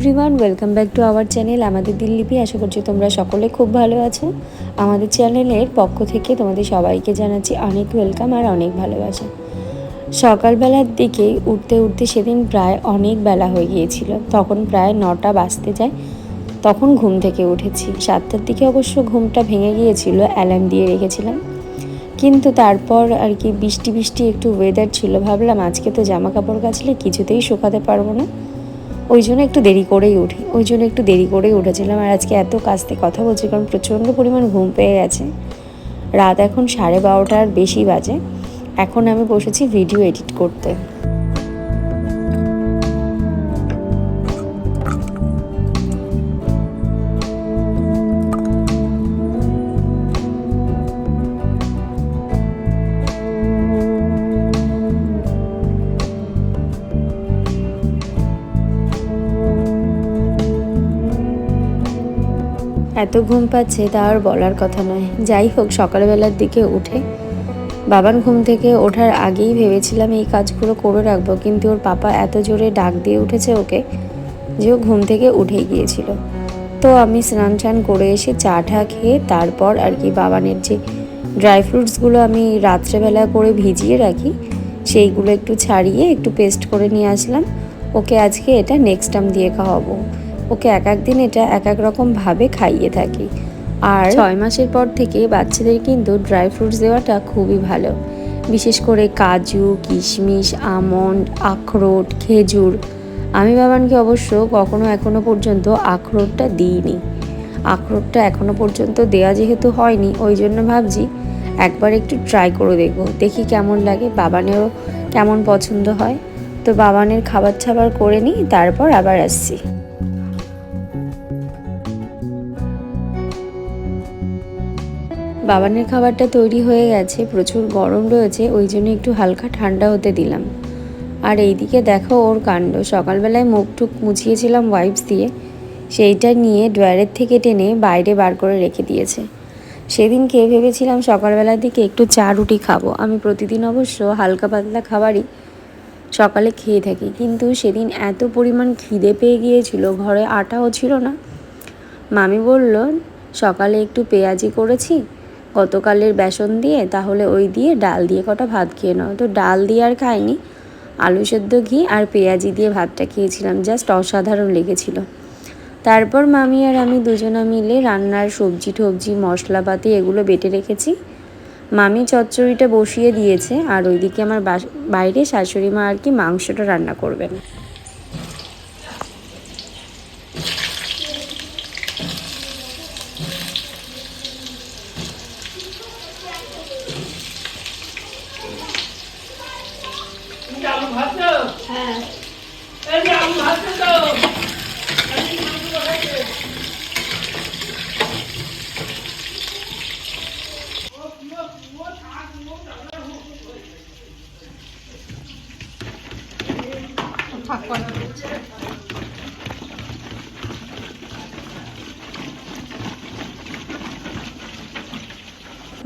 Everyone welcome back to our channel আমাদের দিল্লিপি আশা করছি তোমরা সকলে খুব ভালো আছো। আমাদের চ্যানেলের পক্ষ থেকে তোমাদের সবাইকে জানাচ্ছি অনেক ওয়েলকাম আর অনেক ভালোবাসা। সকালবেলার দিকে উঠতে উঠতে সেদিন প্রায় অনেক বেলা হয়ে গিয়েছিল। তখন প্রায় নটা বাজতে যায়। তখন ঘুম থেকে উঠেছি। সাতটার দিকে অবশ্য ঘুমটা ভেঙে গিয়েছিল অ্যালার্ম দিয়ে রেখেছিলাম। কিন্তু তারপর আর কি বৃষ্টি বৃষ্টি একটু ওয়েদার ছিল। ভাবলাম আজকে তো জামা কাপড় কাচলে কিছুতেই শুকাতে পারব না। ওই জন্য একটু দেরি করেই উঠি, ওই জন্য একটু দেরি করেই উঠেছিলাম। আর আজকে এত কাজতে কথা বলছি, কারণ প্রচণ্ড পরিমাণ ঘুম পেয়ে গেছে। রাত এখন সাড়ে বারোটার বেশি বাজে। এখন আমি বসেছি ভিডিও এডিট করতে। এত ঘুম পাচ্ছে তা আর বলার কথা নয়। যাই হোক, সকালবেলার দিকে উঠে বাবান ঘুম থেকে ওঠার আগেই ভেবেছিলাম এই কাজগুলো করে রাখব, কিন্তু ওর পাপা এত জোরে ডাক দিয়ে উঠেছে ওকে যে ও ঘুম থেকে উঠে গিয়েছিল। তো আমি স্নান টান করে এসে চা ঠা খেয়ে তারপর আর কি বাবানের যে ড্রাই ফ্রুটসগুলো আমি রাত্রেবেলা করে ভিজিয়ে রাখি, সেইগুলো একটু ছাড়িয়ে একটু পেস্ট করে নিয়ে আসলাম। ওকে আজকে এটা নেক্সট টাইম দিয়ে খাওয়াবো। ওকে এক এক দিন এটা এক এক রকমভাবে খাইয়ে থাকি। আর ছয় মাসের পর থেকে বাচ্চাদের কিন্তু ড্রাই ফ্রুটস দেওয়াটা খুবই ভালো। বিশেষ করে কাজু, কিশমিশ, আমন্ড, আখরোট, খেজুর। আমি বাবানকে অবশ্য কখনো এখনও পর্যন্ত আখরোটটা দিইনি। আখরোটটা এখনও পর্যন্ত দেয়া যেহেতু হয়নি, ওই জন্য ভাবছি একবার একটু ট্রাই করে দেখব। দেখি কেমন লাগে, বাবানেরও কেমন পছন্দ হয়। তো বাবানের খাবার ছাবার করে নিই, তারপর আবার আসছি। বাবানের খাবারটা তৈরি হয়ে গেছে, প্রচুর গরম রয়েছে, ওই জন্য একটু হালকা ঠান্ডা হতে দিলাম। আর এইদিকে দেখো ওর কাণ্ড, সকালবেলায় মুখ টুক মুছিয়েছিলাম ওয়াইপস দিয়ে, সেইটা নিয়ে ড্রয়ারের থেকে টেনে বাইরে বার করে রেখে দিয়েছে। সেদিন সেদিনকে ভেবেছিলাম সকালবেলার দিকে একটু চা রুটি খাব, আমি প্রতিদিন অবশ্য হালকা পাতলা খাবারই সকালে খেয়ে থাকি, কিন্তু সেদিন এত পরিমাণ খিদে পেয়ে গিয়েছিল, ঘরে আটাও ছিল না। মামি বলল, সকালে একটু পেঁয়াজি করেছি গতকালের বেসন দিয়ে, তাহলে ওই দিয়ে ডাল দিয়ে কটা ভাত খেয়ে নাও। তো ডাল দিয়ে আর খাইনি, আলু সেদ্ধ ঘি আর পেঁয়াজি দিয়ে ভাতটা খেয়েছিলাম, জাস্ট অসাধারণ লেগেছিল। তারপর মামি আর আমি দুজনা মিলে রান্নার সবজি টবজি মশলাপাতি এগুলো বেটে রেখেছি। মামি চচ্চড়িটা বসিয়ে দিয়েছে আর ওইদিকে আমার বাইরে শাশুড়ি মা আর কি মাংসটা রান্না করবেন আলু ভাজছো হ্যাঁ এই যে আলু ভাজছো তো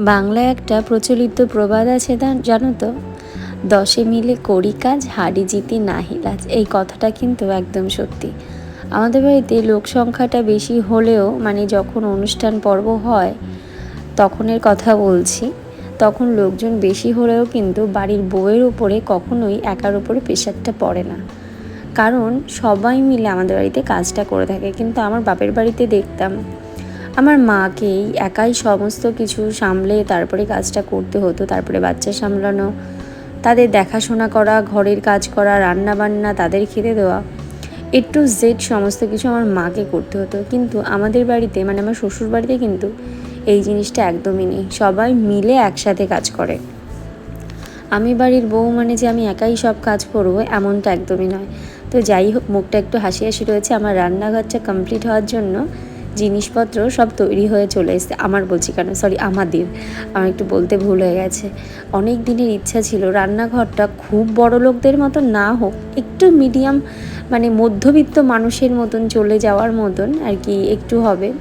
বাংলায় একটা প্রচলিত প্রবাদ আছে জানো তো? দশে মিলে করি কাজ, হাড়ি জিতি নাহি লাজ। এই কথাটা কিন্তু একদম সত্যি। আমাদের বাড়িতে লোক সংখ্যাটা বেশি হলেও মানে যখন অনুষ্ঠান পর্ব হয়, তখনের কথা বলছি। তখন লোকজন বেশি হলেও কিন্তু বাড়ির বউয়ের উপরে কখনোই একার উপরে প্রেশারটা পড়ে না। কারণ সবাই মিলে আমাদের বাড়িতে কাজটা করে থাকে। কিন্তু আমার বাপের বাড়িতে দেখতাম আমার মাকেই একাই সমস্ত কিছু সামলে তারপরে কাজটা করতে হতো, তারপরে বাচ্চা সামলানো, তাদের দেখাশোনা করা, ঘরের কাজ করা রান্না বান্না তাদের খেতে দেওয়া এ টু জেড সমস্ত কিছু আমার মাকে করতে হতো। কিন্তু আমাদের বাড়িতে মানে আমার শ্বশুর বাড়িতে কিন্তু এই জিনিসটা একদমই নেই। সবাই মিলে একসাথে কাজ করে। আমি বাড়ির বউ মানে যে আমি একাই সব কাজ করব, এমনটা একদমই নয়। তো যাই হোক, মুখটা একটু হাসি হাসি রয়েছে। আমার রান্নাঘরটা কমপ্লিট হওয়ার জন্য জিনিসপত্র সব তৈরি হয়ে চলে এসেছে। আমার বলছি কেন? সরি আমাদের। আমার একটু বলতে ভুল হয়ে গেছে। অনেক দিনের ইচ্ছা ছিল রান্নাঘরটা খুব বড় লোকদের মতো না হোক, একটু মিডিয়াম মানে মধ্যবিত্ত মানুষের মতন চলে যাওয়ার মতন আর কি একটু হবে।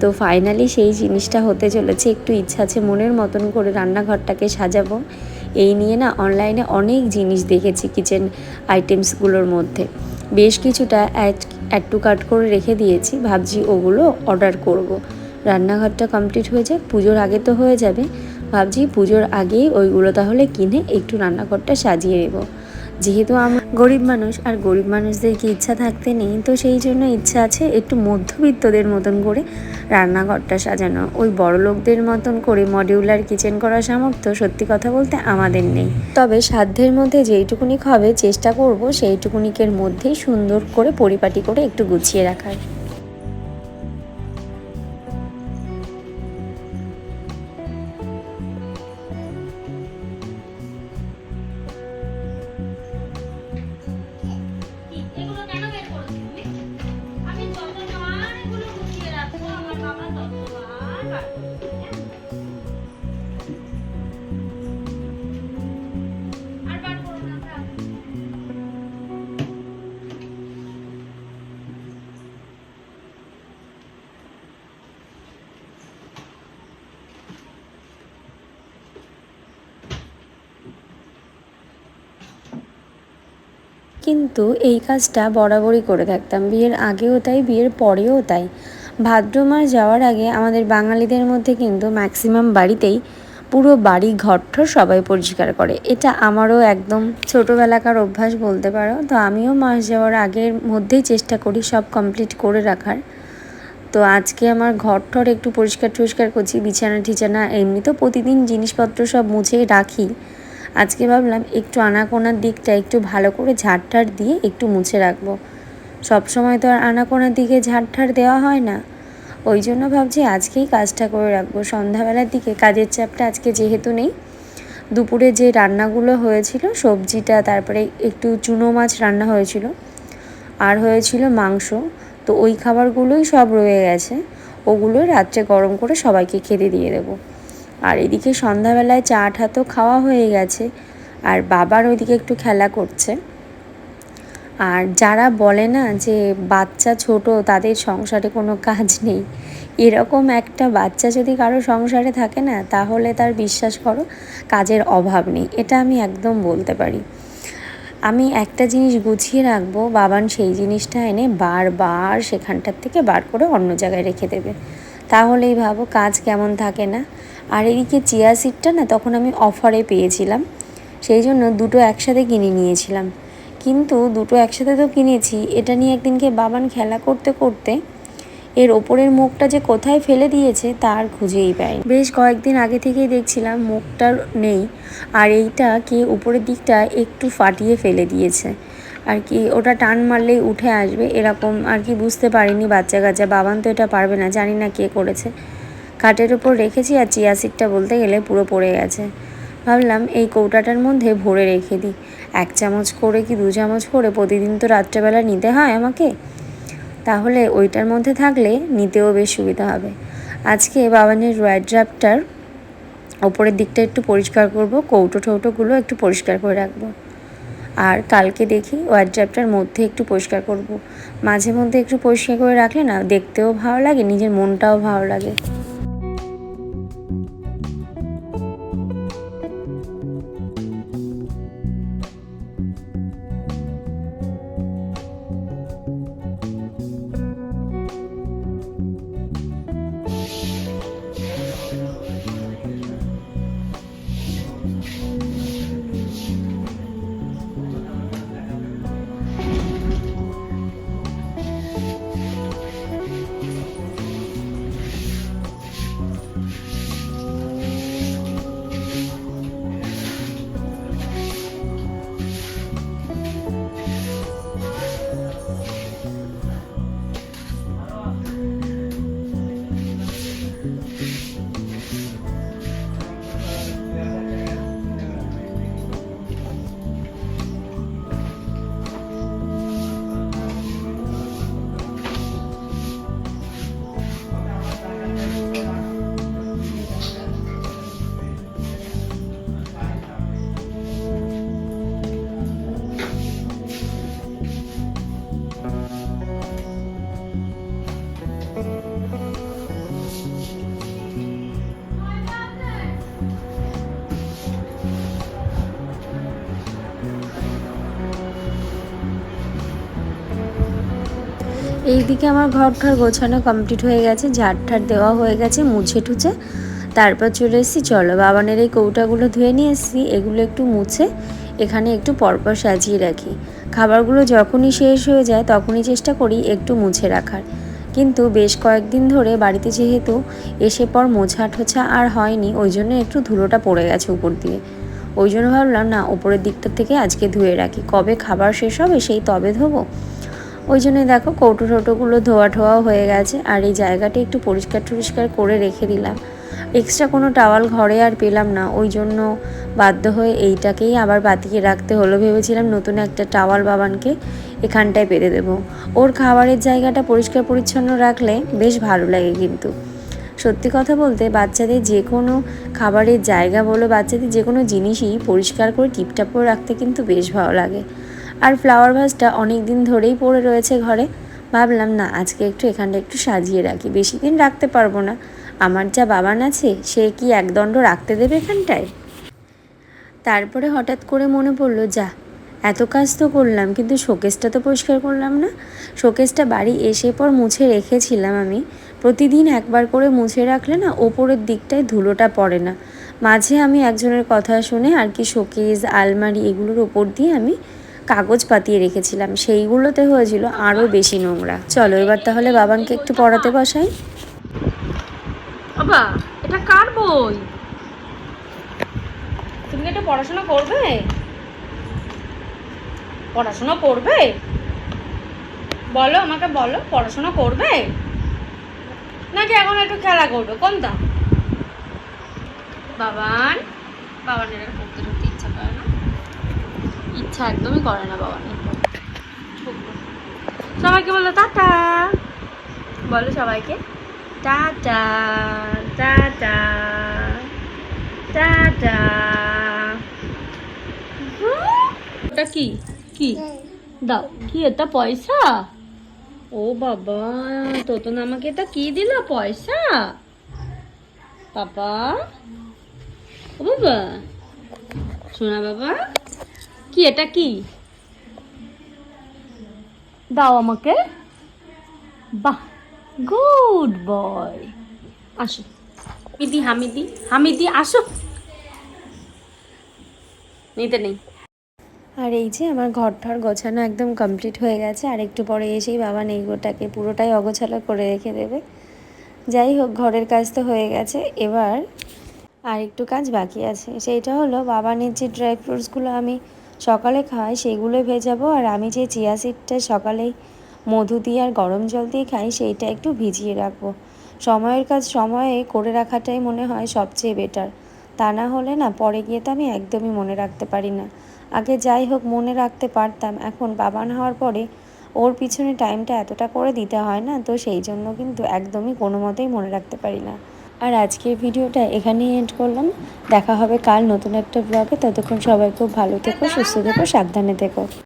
তো ফাইনালি সেই জিনিসটা হতে চলেছে। একটু ইচ্ছা আছে মনের মতন করে রান্নাঘরটাকে সাজাবো। এই নিয়ে না অনলাইনে অনেক জিনিস দেখেছি কিচেন আইটেমসগুলোর মধ্যে। বেশ কিছুটা টু কাট করে রেখে দিয়েছি, ভাবছি ওগুলো অর্ডার করব। রান্নাঘরটা কমপ্লিট হয়ে যাক, পুজোর আগে তো হয়ে যাবে, ভাবছি পুজোর আগেই ওইগুলো তাহলে কিনে একটু রান্নাঘরটা সাজিয়ে নেব যেহেতু আমরা গরিব মানুষ আর গরিব মানুষদের কি ইচ্ছা থাকতে নেই, তো সেই জন্য ইচ্ছা আছে একটু মধ্যবিত্তদের মতন করে রান্নাঘরটা সাজানো। ওই বড় লোকদের মতন করে মডিউলার কিচেন করার সামর্থ্য সত্যি কথা বলতে আমাদের নেই। তবে সাধ্যের মধ্যে যেইটুকুনি হবে, চেষ্টা করব সেইটুকুনিকের মধ্যেই সুন্দর করে পরিপাটি করে একটু গুছিয়ে রাখার। কিন্তু এই কাজটা বরাবরই করে থাকতাম। বিয়ের আগেও তাই বিয়ের পরেও তাই। ভাদ্র মাস যাওয়ার আগে আমাদের বাঙালিদের মধ্যে কিন্তু ম্যাক্সিমাম বাড়িতেই পুরো বাড়ি ঘরঠর সবাই পরিষ্কার করে। এটা আমারও একদম ছোটোবেলাকার অভ্যাস বলতে পারো। তো আমিও মাস যাওয়ার আগের মধ্যেই চেষ্টা করি সব কমপ্লিট করে রাখার। তো আজকে আমার ঘর টর একটু পরিষ্কার টরিষ্কার করছি, বিছানা টিছানা এমনি তো প্রতিদিন জিনিসপত্র সব মুছে রাখি। আজকে ভাবলাম একটু আনাকোনার দিকটা একটু ভালো করে ঝাড়টার দিয়ে একটু মুছে রাখব। সবসময় তো আর আনাকোনার দিকে ঝাড়ঠাড় দেওয়া হয় না। ওই জন্য ভাবছি আজকেই কাজটা করে রাখব। সন্ধ্যাবেলার দিকে কাজের চাপটা আজকে যেহেতু নেই, দুপুরে যে রান্নাগুলো হয়েছিল, সবজিটা, তারপরে একটু চুনো মাছ রান্না হয়েছিল, আর হয়েছিল মাংস। তো ওই খাবারগুলোই সব রয়ে গেছে, ওগুলো রাত্রে গরম করে সবাইকে খেতে দিয়ে দেবো। আর এদিকে সন্ধ্যাবেলায় চা টা তো খাওয়া হয়ে গেছে, আর বাবার ওইদিকে একটু খেলা করছে। আর যারা বলে না যে বাচ্চা ছোট, তাদের সংসারে কোনো কাজ নেই। এরকম একটা বাচ্চা যদি কারও সংসারে থাকে না, তাহলে তার বিশ্বাস করো, কাজের অভাব নেই। এটা আমি একদম বলতে পারি। আমি একটা জিনিস গুছিয়ে রাখব, বাবান সেই জিনিসটা এনে বারবার সেখানটার থেকে বার করে অন্য জায়গায় রেখে দেবে। তাহলেই ভাবো কাজ কেমন থাকে না। আর এদিকে চিয়া সিডটা না তখন আমি অফারে পেয়েছিলাম। সেই জন্য দুটো একসাথে কিনে নিয়েছিলাম। কিন্তু দুটো একসাথে তো কিনেছি। এটা নিয়ে একদিনকে বাবান খেলা করতে করতে এর ওপরের মুখটা যে কোথায় ফেলে দিয়েছে তার খুঁজেই পাই বেশ কয়েকদিন আগে থেকেই দেখছিলাম মুখটার নেই আর এইটা কি উপরের দিকটা একটু ফাটিয়ে ফেলে দিয়েছে। আর কি ওটা টান মারলেই উঠে আসবে এরকম আর কি বুঝতে পারিনি বাচ্চা কাচ্চা। বাবান তো এটা পারবে না, জানি না কে করেছে। খাটের ওপর রেখেছি আর চিয়া সিডটা বলতে গেলে পুরো পড়ে গেছে। ভাবলাম এই কৌটাটার মধ্যে ভরে রেখে দিই। এক চামচ করে কি দু চামচ করে প্রতিদিন তো রাত্রেবেলা নিতে হয় আমাকে? তাহলে ওইটার মধ্যে থাকলে নিতেও বেশ সুবিধা হবে। আজকে বাবানের রয়েড ড্রাফটার ওপরের দিকটা একটু পরিষ্কার করব, কৌটো ঠৌটোগুলো একটু পরিষ্কার করে রাখব। আর কালকে দেখি ড্রাফটার মধ্যে একটু পরিষ্কার করব। মাঝে মধ্যে একটু পরিষ্কার করে রাখলে না দেখতেও ভালো লাগে, নিজের মনটাও ভালো লাগে। এইদিকে আমার ঘর ঘর গোছানো কমপ্লিট হয়ে গেছে ঝাড় ঠাড় দেওয়া হয়ে গেছে, মুছে টুছে। তারপর চলে এসেছি, চলো বাবানের এই কৌটাগুলো ধুয়ে নিয়ে এসেছি, এগুলো একটু মুছে, এখানে একটু পরপর সাজিয়ে রাখি। খাবারগুলো যখনই শেষ হয়ে যায়, তখনই চেষ্টা করি একটু মুছে রাখার। কিন্তু বেশ কয়েকদিন ধরে বাড়িতে যেহেতু এসে পর মোছা ঠোছা আর হয়নি, ওই জন্য একটু ধুলোটা পড়ে গেছে উপর দিয়ে। ওই জন্য ভাবলাম, না ওপরের দিকটা থেকে আজকে ধুয়ে রাখি। কবে খাবার শেষ হবে, সেই তবে ধোবো। ওই জন্যই দেখো কৌটো টোটোগুলো ধোয়া ঠোয়াও হয়ে গেছে, আর এই জায়গাটা একটু পরিষ্কার টরিষ্কার করে রেখে দিলাম। এক্সট্রা কোনো টাওয়াল ঘরে আর পেলাম না, ওই জন্য বাধ্য হয়ে এইটাকেই আবার বাতিয়ে রাখতে হলো। ভেবেছিলাম নতুন একটা টাওয়াল বাবানকে এখানটায় পেতে দেবো। ওর খাবারের জায়গাটা পরিষ্কার পরিচ্ছন্ন রাখলে বেশ ভালো লাগে কিন্তু। সত্যি কথা বলতে বাচ্চাদের যে কোনো খাবারের জায়গা বলো, বাচ্চাদের যে কোনো জিনিসই পরিষ্কার করে টিপটাপ করে রাখতে কিন্তু বেশ ভালো লাগে। আর ফ্লাওয়ার ভাসটা অনেক দিন ধরেই পড়ে রয়েছে ঘরে। ভাবলাম, না, আজকে একটু এখানটা একটু সাজিয়ে রাখি। বেশি দিন রাখতে পারব না। আমার যা বাবান আছে, সে কি একদণ্ড রাখতে দেবে এখানটায়? তারপরে হঠাৎ করে মনে পড়ল, যা, এত কাজ তো করলাম, কিন্তু শোকেসটা তো পরিষ্কার করলাম না। শোকেসটা বাড়ি এসে পর মুছে রেখেছিলাম আমি। প্রতিদিন একবার করে মুছে রাখলে না, ওপরের দিকটায় ধুলোটা পড়ে না। মাঝে আমি একজনের কথা শুনে আর কি শোকেস, আলমারি এগুলোর ওপর দিয়ে আমি কাগজ পাতিয়ে রেখেছিলাম। সেইগুলোতে হয়েছিল আরও বেশি নোংরা। চলো, এবার তাহলে বাবানকে একটু পড়াতে বসাই। বাবা, এটা কার বই? তুমি এটা পড়াশোনা করবে? পড়াশোনা করবে? বলো, আমাকে বলো, পড়াশোনা করবে? নাকি এখন একটু খেলা করবে? কোনটা? বাবান, বাবানের আর পড়তে ঢুকতে ইচ্ছা করে না ইচ্ছা একদমই করে না বাবানের সবাইকে বলো টাটা। বলো সবাইকে। Tata tata tata. ওটা কি? কি? দাও। কি এটা, পয়সা? ও বাবা, তোতন আমাকে এটা কি দিল, পয়সা? বাবা, ও বাবা। শোনা বাবা। কি এটা কি? দাও আমাকে। বাহ গুড বয়। আসো। হামিদি হামিদি হামিদি আসো। নিতে নেই। আর এই যে আমার ঘর ঠর গোছানো একদম কমপ্লিট হয়ে গেছে আর একটু পরে এসেই বাবা নেইগোটাকে পুরোটাই অগোছালো করে রেখে দেবে। যাই হোক ঘরের কাজ তো হয়ে গেছে। এবার আর একটু কাজ বাকি আছে। সেইটা হলো বাবানের যে ড্রাই ফ্রুটসগুলো আমি সকালে খাই সেগুলো ভেজাবো আর আমি যে চিয়া সিডটা সকালেই মধু দিয়ে আর গরম জল দিয়ে খাই, সেইটা একটু ভিজিয়ে রাখব। সময়ের কাজ সময়ে করে রাখাটাই মনে হয় সবচেয়ে বেটার তা না হলে না, পরে গিয়ে তো আমি একদমই মনে রাখতে পারি না। আগে যাই হোক, মনে রাখতে পারতাম, এখন বাবান হওয়ার পরে ওর পিছনে টাইমটা এতটা করে দিতে হয় না, তো সেই জন্য কিন্তু একদমই কোনো মতেই মনে রাখতে পারি না। আর আজকের ভিডিওটা এখানেই এন্ড করলাম। দেখা হবে কাল নতুন একটা ব্লগে ততক্ষণ সবাই খুব ভালো থেকো, সুস্থ থেকো, সাবধানে থেকো।